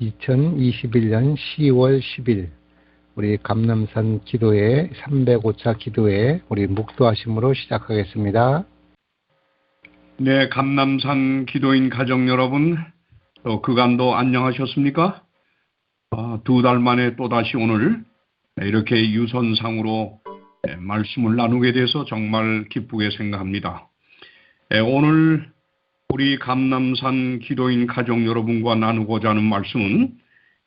2021년 10월 10일 우리 감남산 기도회 305차 기도회 우리 묵도하심으로 시작하겠습니다. 네, 감남산 기도인 가정 여러분, 또 그간도 안녕하셨습니까? 아, 두달 만에 또다시 오늘 이렇게 유선상으로 네, 말씀을 나누게 돼서 정말 기쁘게 생각합니다. 네, 오늘 우리 감남산 기도인 가족 여러분과 나누고자 하는 말씀은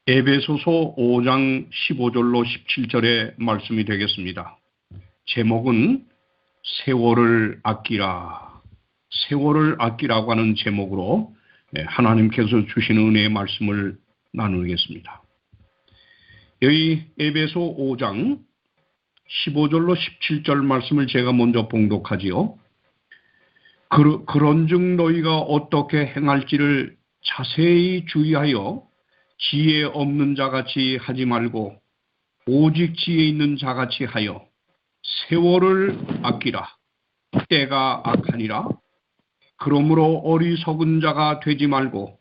에베소서 5장 15절로 17절의 말씀이 되겠습니다. 제목은 세월을 아끼라. 세월을 아끼라고 하는 제목으로 네, 하나님께서 주신 은혜의 말씀을 나누겠습니다. 여기 에베소 5장 15절로 17절 말씀을 제가 먼저 봉독하지요. 그, 그런즉 너희가 어떻게 행할지를 자세히 주의하여 지혜 없는 자같이 하지 말고 오직 지혜 있는 자같이 하여 세월을 아끼라. 때가 악하니라. 그러므로 어리석은 자가 되지 말고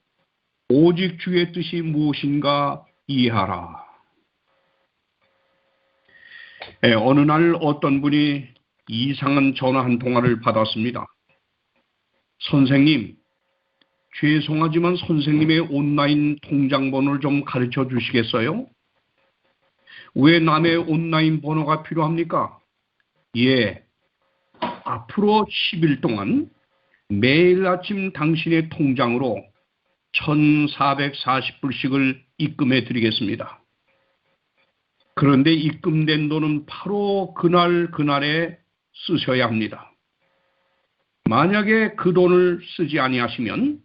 오직 주의 뜻이 무엇인가 이해하라. 예, 어느 날 어떤 분이 이상한 전화 한 통화를 받았습니다. 선생님, 죄송하지만 선생님의 온라인 통장 번호를 좀 가르쳐 주시겠어요? 왜 남의 온라인 번호가 필요합니까? 예, 앞으로 10일 동안 매일 아침 당신의 통장으로 1440불씩을 입금해 드리겠습니다. 그런데 입금된 돈은 바로 그날 그날에 쓰셔야 합니다. 만약에 그 돈을 쓰지 아니하시면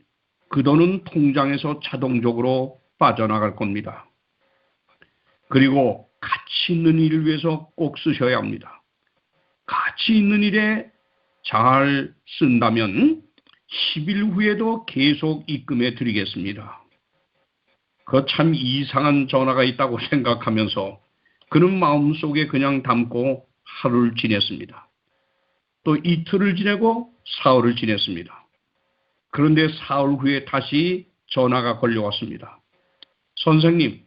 그 돈은 통장에서 자동적으로 빠져나갈 겁니다. 그리고 가치 있는 일을 위해서 꼭 쓰셔야 합니다. 가치 있는 일에 잘 쓴다면 10일 후에도 계속 입금해 드리겠습니다. 그 참 이상한 전화가 있다고 생각하면서 그는 마음속에 그냥 담고 하루를 지냈습니다. 또 이틀을 지내고 사흘을 지냈습니다. 그런데 사흘 후에 다시 전화가 걸려왔습니다. 선생님,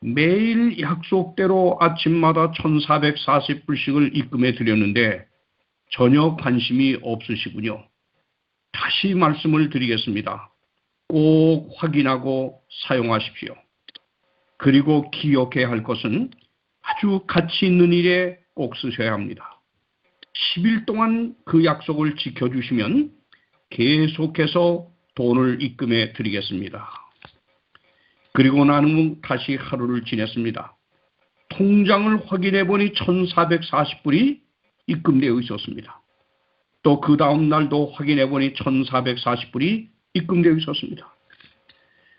매일 약속대로 아침마다 1440불씩을 입금해 드렸는데 전혀 관심이 없으시군요. 다시 말씀을 드리겠습니다. 꼭 확인하고 사용하십시오. 그리고 기억해야 할 것은 아주 가치 있는 일에 꼭 쓰셔야 합니다. 10일 동안 그 약속을 지켜주시면 계속해서 돈을 입금해 드리겠습니다. 그리고 나는 다시 하루를 지냈습니다. 통장을 확인해 보니 1440불이 입금되어 있었습니다. 또 그 다음 날도 확인해 보니 1440불이 입금되어 있었습니다.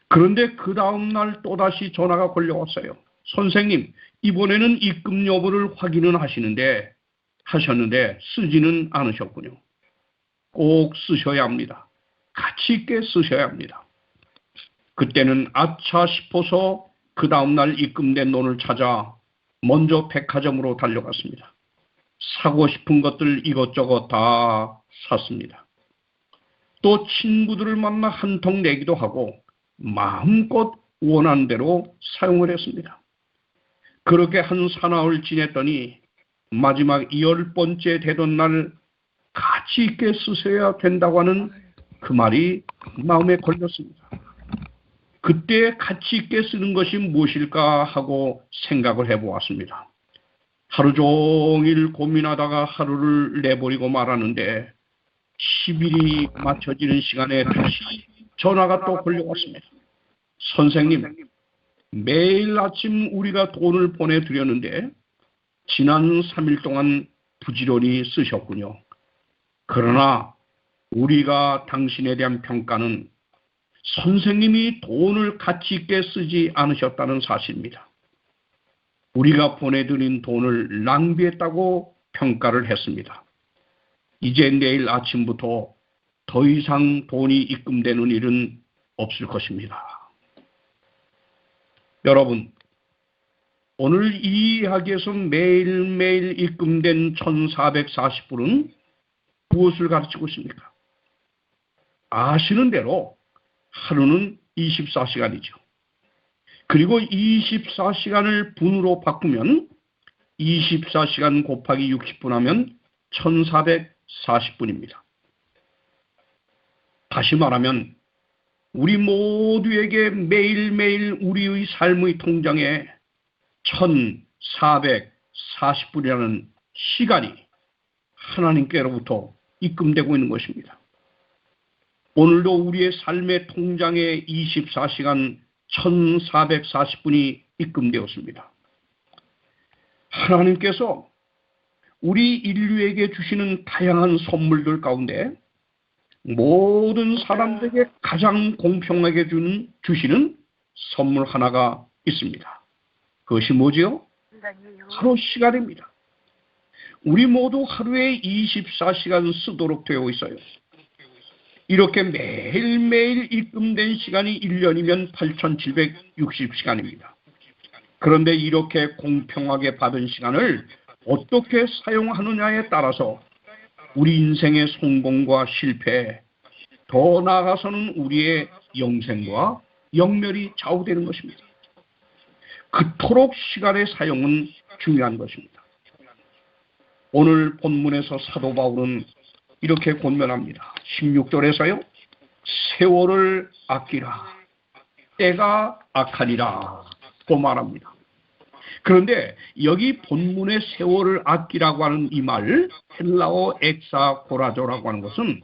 그런데 그 다음 날 또다시 전화가 걸려왔어요. 선생님, 이번에는 입금 여부를 확인은 하시는데, 하셨는데 쓰지는 않으셨군요. 꼭 쓰셔야 합니다. 가치 있게 쓰셔야 합니다. 그때는 아차 싶어서 그 다음날 입금된 돈을 찾아 먼저 백화점으로 달려갔습니다. 사고 싶은 것들 이것저것 다 샀습니다. 또 친구들을 만나 한 통 내기도 하고 마음껏 원한 대로 사용을 했습니다. 그렇게 한 사나흘 지냈더니 마지막 열 번째 되던 날 가치 있게 쓰셔야 된다고 하는 그 말이 마음에 걸렸습니다. 그때 가치 있게 쓰는 것이 무엇일까 하고 생각을 해보았습니다. 하루 종일 고민하다가 하루를 내버리고 말았는데 10일이 맞춰지는 시간에 다시 전화가 또 걸려왔습니다. 선생님, 매일 아침 우리가 돈을 보내드렸는데 지난 3일 동안 부지런히 쓰셨군요. 그러나 우리가 당신에 대한 평가는 선생님이 돈을 가치 있게 쓰지 않으셨다는 사실입니다. 우리가 보내드린 돈을 낭비했다고 평가를 했습니다. 이제 내일 아침부터 더 이상 돈이 입금되는 일은 없을 것입니다. 여러분, 오늘 이 이야기에서 매일매일 입금된 1440불은 무엇을 가르치고 있습니까? 아시는 대로 하루는 24시간이죠. 그리고 24시간을 분으로 바꾸면 24시간 곱하기 60분 하면 1440분입니다. 다시 말하면 우리 모두에게 매일매일 우리의 삶의 통장에 1440분이라는 시간이 하나님께로부터 입금되고 있는 것입니다. 오늘도 우리의 삶의 통장에 24시간 1440분이 입금되었습니다. 하나님께서 우리 인류에게 주시는 다양한 선물들 가운데 모든 사람들에게 가장 공평하게 주는, 주시는 선물 하나가 있습니다. 그것이 뭐지요? 바로 시간입니다. 우리 모두 하루에 24시간 쓰도록 되어 있어요. 이렇게 매일매일 입금된 시간이 1년이면 8,760시간입니다. 그런데 이렇게 공평하게 받은 시간을 어떻게 사용하느냐에 따라서 우리 인생의 성공과 실패, 더 나아가서는 우리의 영생과 영멸이 좌우되는 것입니다. 그토록 시간의 사용은 중요한 것입니다. 오늘 본문에서 사도 바울은 이렇게 권면합니다. 16절에서요. 세월을 아끼라. 때가 악하니라. 또 말합니다. 그런데 여기 본문의 세월을 아끼라고 하는 이 말, 헬라어 엑사 고라조라고 하는 것은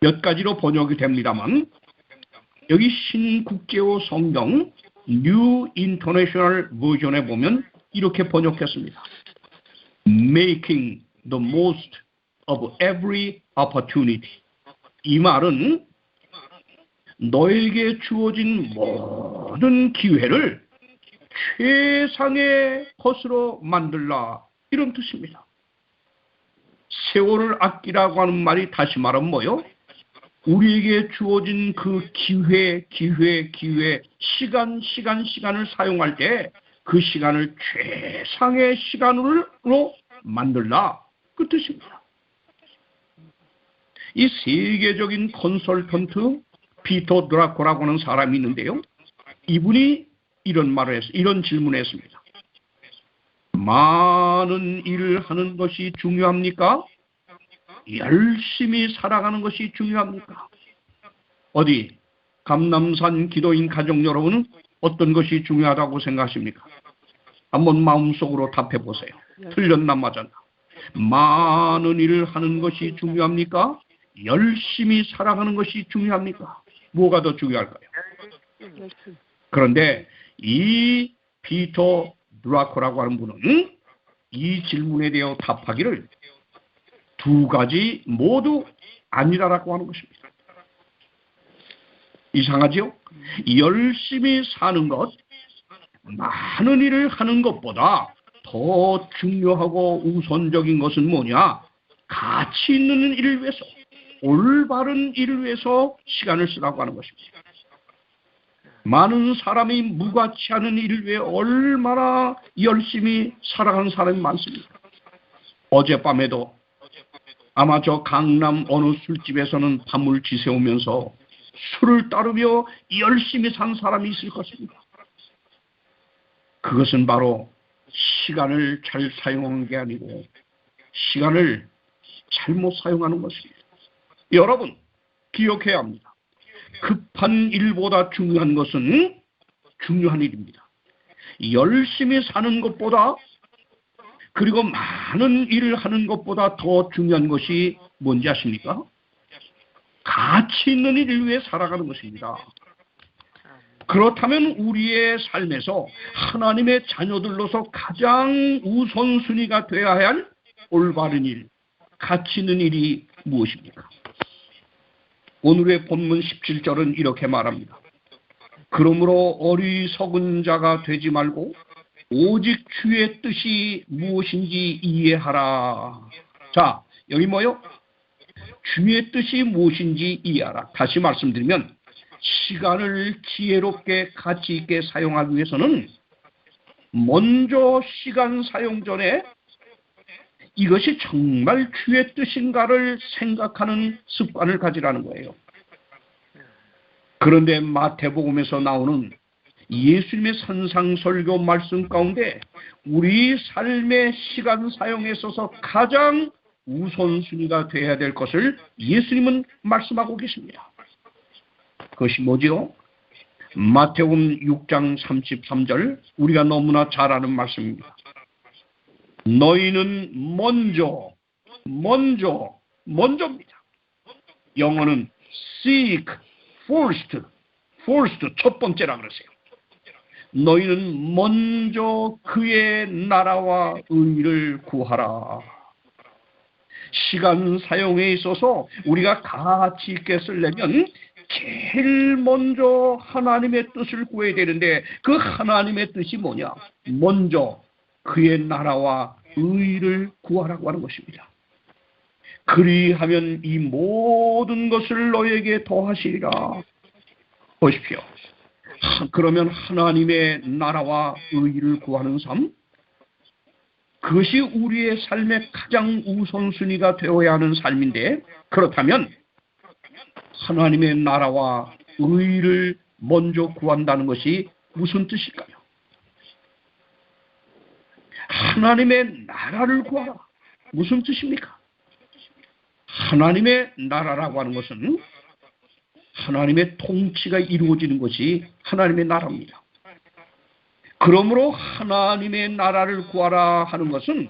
몇 가지로 번역이 됩니다만 여기 신국제호 성경 New International Version에 보면 이렇게 번역했습니다. Making the most of every opportunity. 이 말은 너에게 주어진 모든 기회를 최상의 것으로 만들라 이런 뜻입니다. 세월을 아끼라고 하는 말이 다시 말하면 뭐요? 우리에게 주어진 그 기회, 기회, 기회, 시간, 시간, 시간을 사용할 때 그 시간을 최상의 시간으로 만들라 그 뜻입니다. 이 세계적인 컨설턴트 피터 드라코라고 하는 사람이 있는데요. 이분이 이런 말을 했, 이런 질문을 했습니다. 많은 일을 하는 것이 중요합니까? 열심히 살아가는 것이 중요합니까? 어디 감남산 기도인 가족 여러분은 어떤 것이 중요하다고 생각하십니까? 한번 마음속으로 답해 보세요. 틀렸나 맞았나? 많은 일을 하는 것이 중요합니까? 열심히 살아가는 것이 중요합니까? 뭐가 더 중요할까요? 그런데 이 피터 드라코라고 하는 분은 이 질문에 대해 답하기를 두 가지 모두 아니라라고 하는 것입니다. 이상하지요? 열심히 사는 것, 많은 일을 하는 것보다 더 중요하고 우선적인 것은 뭐냐? 가치 있는 일을 위해서, 올바른 일을 위해서 시간을 쓰라고 하는 것입니다. 많은 사람이 무가치 않은 일을 위해 얼마나 열심히 살아가는 사람이 많습니다. 어젯밤에도 아마 저 강남 어느 술집에서는 밤을 지새우면서 술을 따르며 열심히 산 사람이 있을 것입니다. 그것은 바로 시간을 잘 사용하는 게 아니고 시간을 잘못 사용하는 것입니다. 여러분 기억해야 합니다. 급한 일보다 중요한 것은 중요한 일입니다. 열심히 사는 것보다 그리고 많은 일을 하는 것보다 더 중요한 것이 뭔지 아십니까? 가치 있는 일을 위해 살아가는 것입니다. 그렇다면 우리의 삶에서 하나님의 자녀들로서 가장 우선순위가 되어야 할 올바른 일, 가치 있는 일이 무엇입니까? 오늘의 본문 17절은 이렇게 말합니다. 그러므로 어리석은 자가 되지 말고 오직 주의 뜻이 무엇인지 이해하라. 자, 여기 뭐요? 주의 뜻이 무엇인지 이해하라. 다시 말씀드리면 시간을 지혜롭게 가치 있게 사용하기 위해서는 먼저 시간 사용 전에 이것이 정말 주의 뜻인가를 생각하는 습관을 가지라는 거예요. 그런데 마태복음에서 나오는 예수님의 산상설교 말씀 가운데 우리 삶의 시간 사용에 있어서 가장 우선순위가 되어야 될 것을 예수님은 말씀하고 계십니다. 그것이 뭐지요? 마태복음 6장 33절 우리가 너무나 잘 아는 말씀입니다. 너희는 먼저 먼저 먼저입니다. 영어는 seek first first 첫 번째라 그러세요. 너희는 먼저 그의 나라와 의를 구하라. 시간 사용에 있어서 우리가 가치 있게 쓰려면 제일 먼저 하나님의 뜻을 구해야 되는데 그 하나님의 뜻이 뭐냐? 먼저 그의 나라와 의를 구하라고 하는 것입니다. 그리하면 이 모든 것을 너에게 더하시리라. 보십시오. 하- 그러면 하나님의 나라와 의를 구하는 삶, 그것이 우리의 삶의 가장 우선순위가 되어야 하는 삶인데, 그렇다면 하나님의 나라와 의를 먼저 구한다는 것이 무슨 뜻일까요? 하나님의 나라를 구하라. 무슨 뜻입니까? 하나님의 나라라고 하는 것은 하나님의 통치가 이루어지는 것이 하나님의 나라입니다. 그러므로 하나님의 나라를 구하라 하는 것은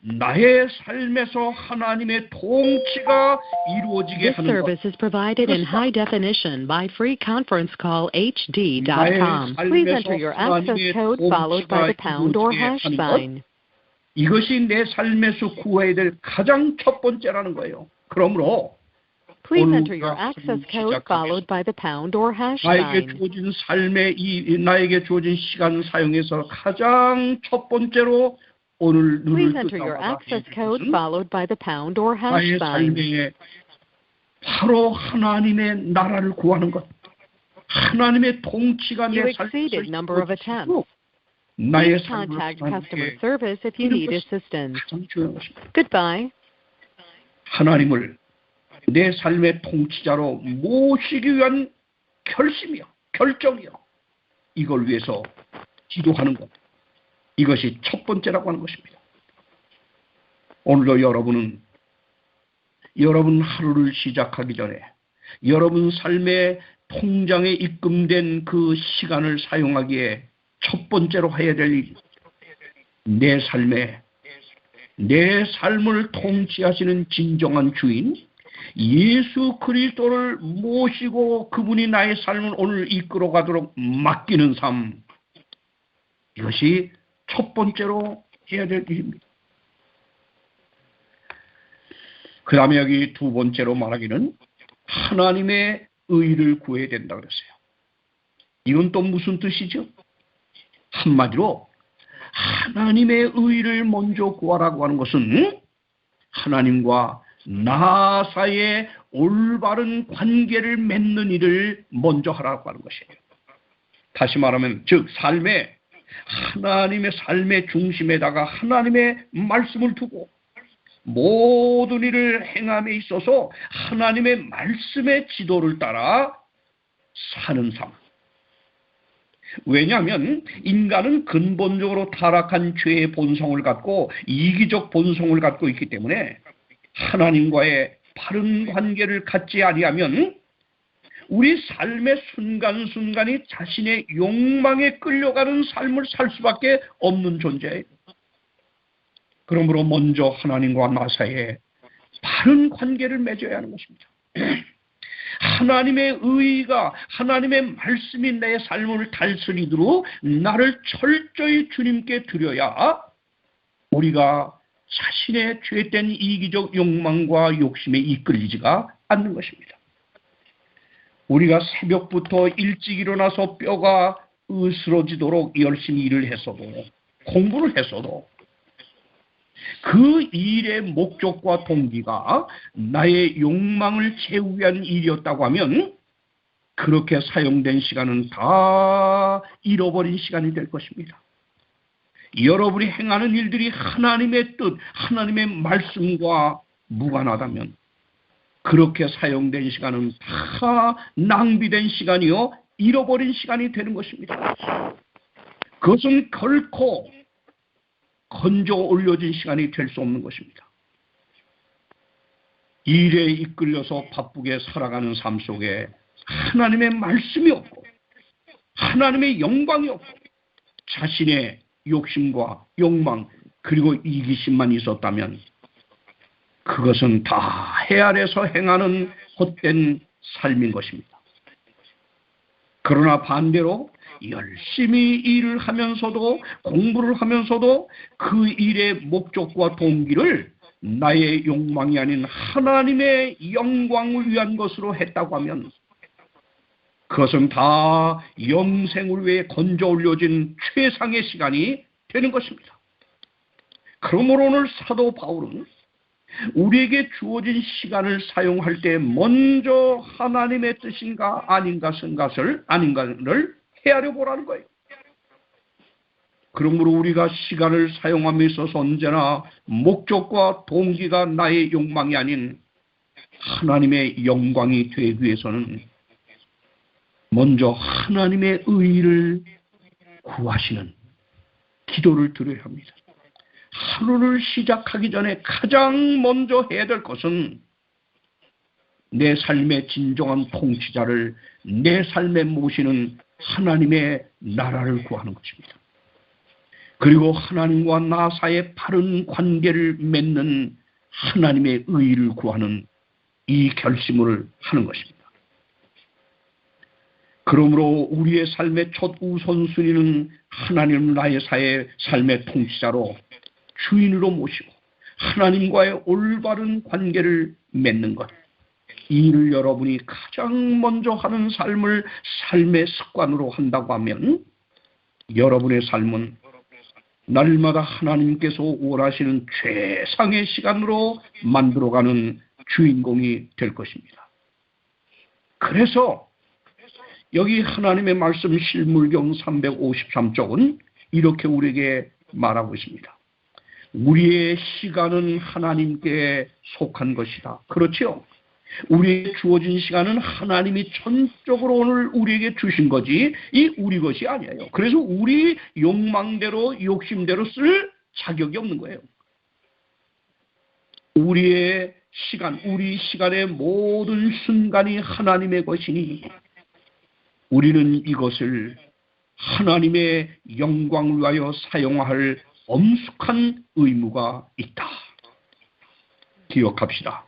나의 삶에서 하나님의 통치가 이루어지게 This 하는 것. service is provided in high definition by free conference call HD.com. Please enter your access code followed by the pound or hash sign. 이것이 내 삶에서 구해야 될 가장 첫 번째라는 거예요. 그러므로 Please 오늘 enter your 우리가 access 시작하겠습니다. code followed by the pound or hash 나에게 sign. 주어진 삶의 이 이 나에게 주어진 시간 사용에서 가장 첫 번째로 오늘 Please 눈을 enter your 뜨자마자 access 해야 될 code 것은 followed by the pound or hash 나의 sign. 삶에 바로 하나님의 나라를 구하는 것. 하나님의 통치가 You 내 삶에서 exceeded number of attempts. 나의 Please 삶을 contact customer 하나님께 service if you need assistance. 가장 중요한 것입니다. Goodbye. 하나님을 내 삶의 통치자로 모시기 위한 결심이요, 결정이요. 이걸 위해서 기도하는 것. 이것이 첫 번째라고 하는 것입니다. 오늘도 여러분은 여러분 하루를 시작하기 전에 여러분 삶의 통장에 입금된 그 시간을 사용하기에 첫 번째로 해야 될 일, 내 삶에 내 삶을 통치하시는 진정한 주인 예수 그리스도를 모시고 그분이 나의 삶을 오늘 이끌어 가도록 맡기는 삶 이것이 첫 번째로 해야 될 일입니다. 그 다음에 여기 두 번째로 말하기는 하나님의 의를 구해야 된다 그랬어요. 이건 또 무슨 뜻이죠? 한마디로 하나님의 의를 먼저 구하라고 하는 것은 하나님과 나 사이의 올바른 관계를 맺는 일을 먼저 하라고 하는 것이에요. 다시 말하면 즉 삶에 하나님의 삶의 중심에다가 하나님의 말씀을 두고 모든 일을 행함에 있어서 하나님의 말씀의 지도를 따라 사는 삶. 왜냐하면 인간은 근본적으로 타락한 죄의 본성을 갖고 이기적 본성을 갖고 있기 때문에 하나님과의 바른 관계를 갖지 아니하면 우리 삶의 순간순간이 자신의 욕망에 끌려가는 삶을 살 수밖에 없는 존재예요. 그러므로 먼저 하나님과 나 사이에 바른 관계를 맺어야 하는 것입니다. 하나님의 의가 하나님의 말씀이 내 삶을 달스리도록 나를 철저히 주님께 드려야 우리가 자신의 죄된 이기적 욕망과 욕심에 이끌리지가 않는 것입니다. 우리가 새벽부터 일찍 일어나서 뼈가 으스러지도록 열심히 일을 했어도 공부를 했어도 그 일의 목적과 동기가 나의 욕망을 채우기 위한 일이었다고 하면 그렇게 사용된 시간은 다 잃어버린 시간이 될 것입니다. 여러분이 행하는 일들이 하나님의 뜻, 하나님의 말씀과 무관하다면 그렇게 사용된 시간은 다 낭비된 시간이요 잃어버린 시간이 되는 것입니다. 그것은 결코 건져 올려진 시간이 될 수 없는 것입니다. 일에 이끌려서 바쁘게 살아가는 삶 속에 하나님의 말씀이 없고 하나님의 영광이 없고 자신의 욕심과 욕망 그리고 이기심만 있었다면 그것은 다 해 아래서 행하는 헛된 삶인 것입니다. 그러나 반대로 열심히 일을 하면서도 공부를 하면서도 그 일의 목적과 동기를 나의 욕망이 아닌 하나님의 영광을 위한 것으로 했다고 하면 그것은 다 영생을 위해 건져 올려진 최상의 시간이 되는 것입니다. 그러므로 오늘 사도 바울은 우리에게 주어진 시간을 사용할 때 먼저 하나님의 뜻인가 아닌가 생각을 아닌가를 헤아려 보라는 거예요. 그러므로 우리가 시간을 사용함에 있어서 언제나 목적과 동기가 나의 욕망이 아닌 하나님의 영광이 되기 위해서는 먼저 하나님의 의를 구하시는 기도를 드려야 합니다. 하루를 시작하기 전에 가장 먼저 해야 될 것은 내 삶의 진정한 통치자를 내 삶에 모시는 하나님의 나라를 구하는 것입니다. 그리고 하나님과 나 사이의 바른 관계를 맺는 하나님의 의를 구하는 이 결심을 하는 것입니다. 그러므로 우리의 삶의 첫 우선순위는 하나님 나의 사의 삶의 통치자로 주인으로 모시고 하나님과의 올바른 관계를 맺는 것. 이 일을 여러분이 가장 먼저 하는 삶을 삶의 습관으로 한다고 하면 여러분의 삶은 날마다 하나님께서 원하시는 최상의 시간으로 만들어가는 주인공이 될 것입니다. 그래서 여기 하나님의 말씀 실물경 353쪽은 이렇게 우리에게 말하고 있습니다. 우리의 시간은 하나님께 속한 것이다. 그렇죠? 우리에게 주어진 시간은 하나님이 전적으로 오늘 우리에게 주신 거지 이 우리 것이 아니에요. 그래서 우리 욕망대로 욕심대로 쓸 자격이 없는 거예요. 우리의 시간, 우리 시간의 모든 순간이 하나님의 것이니 우리는 이것을 하나님의 영광을 위하여 사용할 엄숙한 의무가 있다. 기억합시다.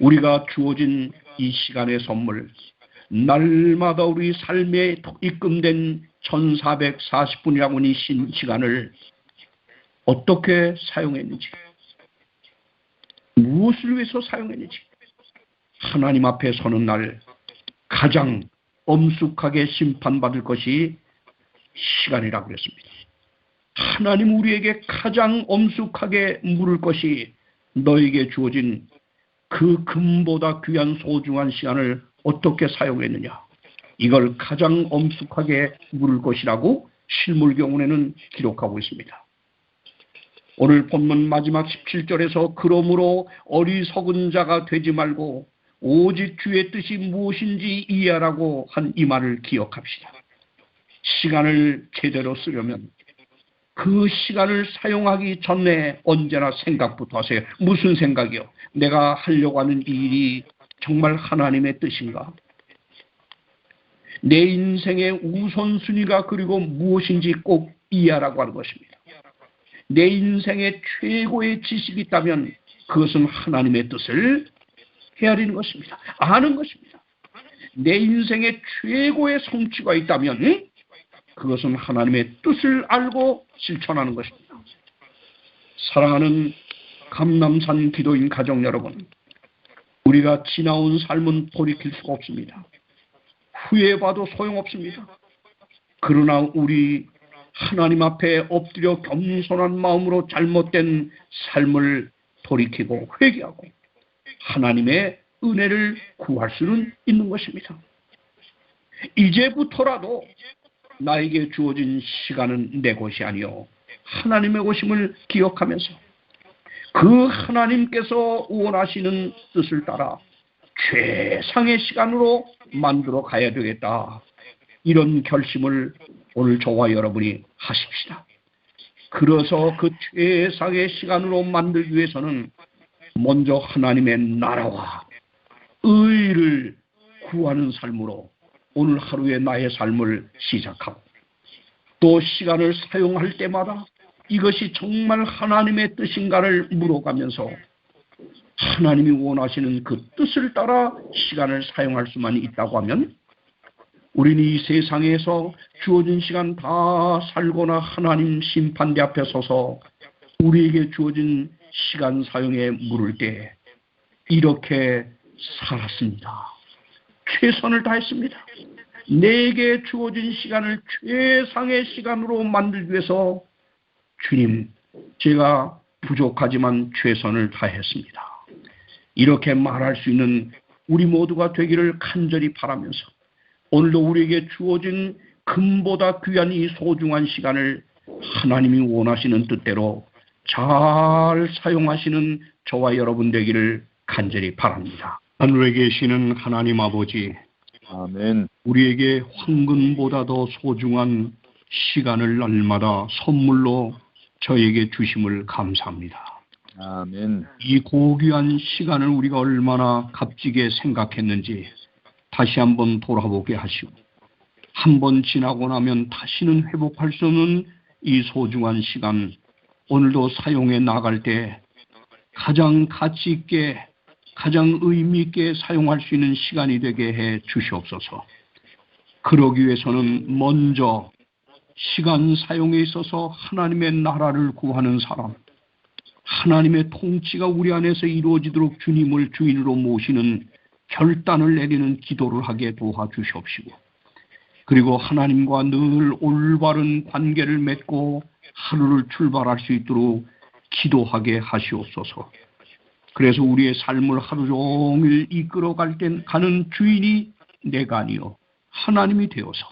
우리가 주어진 이 시간의 선물, 날마다 우리 삶에 입금된 1440분이라고 하는 이 시간을 어떻게 사용했는지, 무엇을 위해서 사용했는지, 하나님 앞에 서는 날 가장 엄숙하게 심판받을 것이 시간이라고 그랬습니다. 하나님 우리에게 가장 엄숙하게 물을 것이 너에게 주어진 그 금보다 귀한 소중한 시간을 어떻게 사용했느냐. 이걸 가장 엄숙하게 물을 것이라고 실물경운에는 기록하고 있습니다. 오늘 본문 마지막 17절에서 그러므로 어리석은 자가 되지 말고 오직 주의 뜻이 무엇인지 이해하라고 한 이 말을 기억합시다. 시간을 제대로 쓰려면 그 시간을 사용하기 전에 언제나 생각부터 하세요. 무슨 생각이요? 내가 하려고 하는 일이 정말 하나님의 뜻인가? 내 인생의 우선순위가 그리고 무엇인지 꼭 이해하라고 하는 것입니다. 내 인생의 최고의 지식이 있다면 그것은 하나님의 뜻을 헤아리는 것입니다. 아는 것입니다. 내 인생의 최고의 성취가 있다면 그것은 하나님의 뜻을 알고 실천하는 것입니다. 사랑하는 감남산 기도인 가정 여러분, 우리가 지나온 삶은 돌이킬 수가 없습니다. 후회해봐도 소용없습니다. 그러나 우리 하나님 앞에 엎드려 겸손한 마음으로 잘못된 삶을 돌이키고 회개하고 하나님의 은혜를 구할 수는 있는 것입니다. 이제부터라도 나에게 주어진 시간은 내 것이 아니요 하나님의 것임을 기억하면서 그 하나님께서 원하시는 뜻을 따라 최상의 시간으로 만들어 가야 되겠다. 이런 결심을 오늘 저와 여러분이 하십시다. 그래서 그 최상의 시간으로 만들기 위해서는 먼저 하나님의 나라와 의를 구하는 삶으로 오늘 하루의 나의 삶을 시작하고 또 시간을 사용할 때마다 이것이 정말 하나님의 뜻인가를 물어가면서 하나님이 원하시는 그 뜻을 따라 시간을 사용할 수만 있다고 하면 우리는 이 세상에서 주어진 시간 다 살거나 하나님 심판대 앞에 서서 우리에게 주어진 시간 사용에 물을 때 이렇게 살았습니다. 최선을 다했습니다. 내게 주어진 시간을 최상의 시간으로 만들기 위해서 주님, 제가 부족하지만 최선을 다했습니다. 이렇게 말할 수 있는 우리 모두가 되기를 간절히 바라면서 오늘도 우리에게 주어진 금보다 귀한 이 소중한 시간을 하나님이 원하시는 뜻대로 잘 사용하시는 저와 여러분 되기를 간절히 바랍니다. 하늘에 계시는 하나님 아버지, 아멘. 우리에게 황금보다 더 소중한 시간을 날마다 선물로 저에게 주심을 감사합니다. 아멘. 이 고귀한 시간을 우리가 얼마나 값지게 생각했는지 다시 한번 돌아보게 하시고 한 번 지나고 나면 다시는 회복할 수 없는 이 소중한 시간 오늘도 사용해 나갈 때 가장 가치 있게 가장 의미 있게 사용할 수 있는 시간이 되게 해 주시옵소서. 그러기 위해서는 먼저 시간 사용에 있어서 하나님의 나라를 구하는 사람, 하나님의 통치가 우리 안에서 이루어지도록 주님을 주인으로 모시는 결단을 내리는 기도를 하게 도와주시옵시고, 그리고 하나님과 늘 올바른 관계를 맺고 하루를 출발할 수 있도록 기도하게 하시옵소서. 그래서 우리의 삶을 하루 종일 이끌어갈 땐 가는 주인이 내가 아니요 하나님이 되어서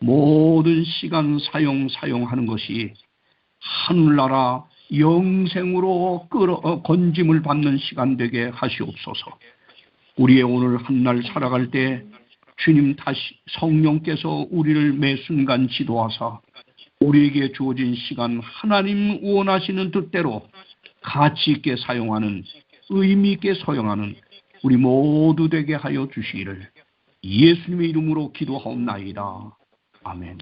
모든 시간 사용 사용하는 것이 하늘나라 영생으로 끌어 어, 건짐을 받는 시간 되게 하시옵소서. 우리의 오늘 한 날 살아갈 때 주님 다시 성령께서 우리를 매 순간 지도하사 우리에게 주어진 시간 하나님 원하시는 뜻대로 가치 있게 사용하는 의미 있게 사용하는 우리 모두 되게 하여 주시기를 예수님의 이름으로 기도하옵나이다. 아멘.